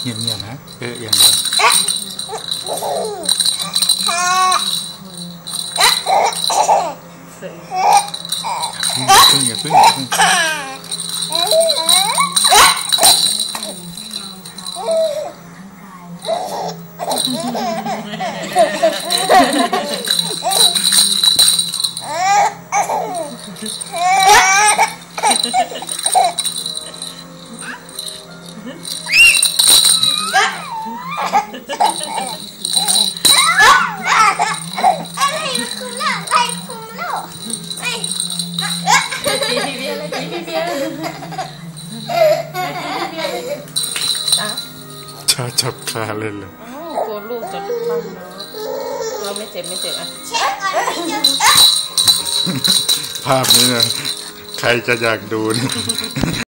Diam-diam ha. Ke yang dia. Tunggu, tunggu, tunggu. Yeah. ชาจับขาเลยเหรออ้าวกลัวลูกจะปั้มเนาะเราไม่เจ็บไม่เจ็บอะเช็คก่อนที่จะภาพนี้นะ ใครจะอยากดูนะ